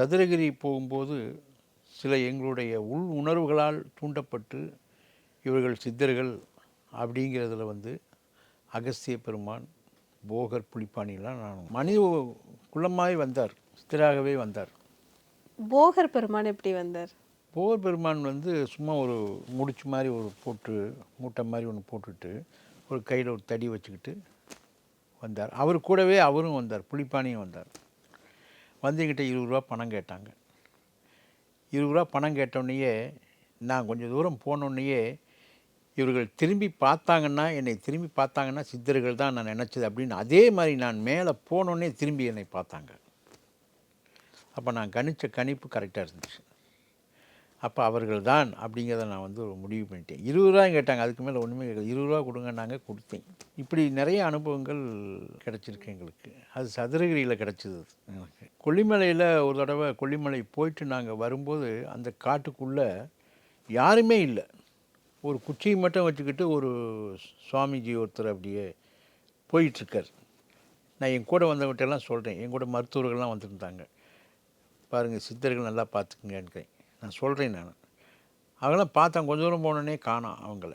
சதுரகிரி போகும்போது சில எங்களுடைய உள் உணர்வுகளால் தூண்டப்பட்டு இவர்கள் சித்தர்கள் அப்படிங்கிறதுல வந்து அகஸ்திய பெருமான் போகர் புலிப்பாணிலாம் நான் மனித குள்ளமாய் வந்தார் சித்தராகவே வந்தார். போகர் பெருமான் எப்படி வந்தார்? போகர் பெருமான் வந்து சும்மா ஒரு முடிச்சு மாதிரி ஒரு போட்டு மூட்டை மாதிரி ஒன்று போட்டுட்டு ஒரு கையில் ஒரு தடி வச்சுக்கிட்டு வந்தார். அவர் கூடவே அவரும் வந்தார் புலிப்பாணியும் வந்தார். வந்து என்கிட்ட இருபது ரூபா பணம் கேட்டாங்க. இருபது ரூபா பணம் கேட்டோடனேயே நான் கொஞ்சம் தூரம் போனோடனேயே இவர்கள் திரும்பி பார்த்தாங்கன்னா என்னை திரும்பி பார்த்தாங்கன்னா சித்தர்கள் தான் நான் நினச்சது அப்படின்னு அதே மாதிரி நான் மேலே போனோடனே திரும்பி என்னை பார்த்தாங்க. அப்போ நான் கணிச்ச கணிப்பு கரெக்டாக இருந்துச்சு. அப்போ அவர்கள் தான் அப்படிங்கிறத நான் வந்து ஒரு முடிவு பண்ணிட்டேன். இருபது ரூபா கேட்டாங்க அதுக்கு மேலே ஒன்றுமே கேட்கல. இருபது ரூபா கொடுங்க நாங்கள் கொடுத்தேன். இப்படி நிறைய அனுபவங்கள் கிடச்சிருக்கு எங்களுக்கு. அது சதுரகிரியில் கிடச்சிது எனக்கு. கொல்லிமலையில் ஒரு தடவை கொல்லிமலை போயிட்டு நாங்கள் வரும்போது அந்த காட்டுக்குள்ளே யாருமே இல்லை. ஒரு குச்சியை மட்டும் வச்சுக்கிட்டு ஒரு சுவாமிஜி ஒருத்தர் அப்படியே போயிட்டுருக்கார். நான் என் கூட வந்தவங்ககிட்டலாம் சொல்கிறேன் என் கூட மருத்துவர்கள்லாம் வந்துருந்தாங்க. பாருங்கள் சித்தர்கள் நல்லா பார்த்துக்குங்கன்னு நான் சொல்கிறேன் நான். அவங்களாம் பார்த்தேன் கொஞ்சம் தூரம் போனோடனே காணோம் அவங்கள.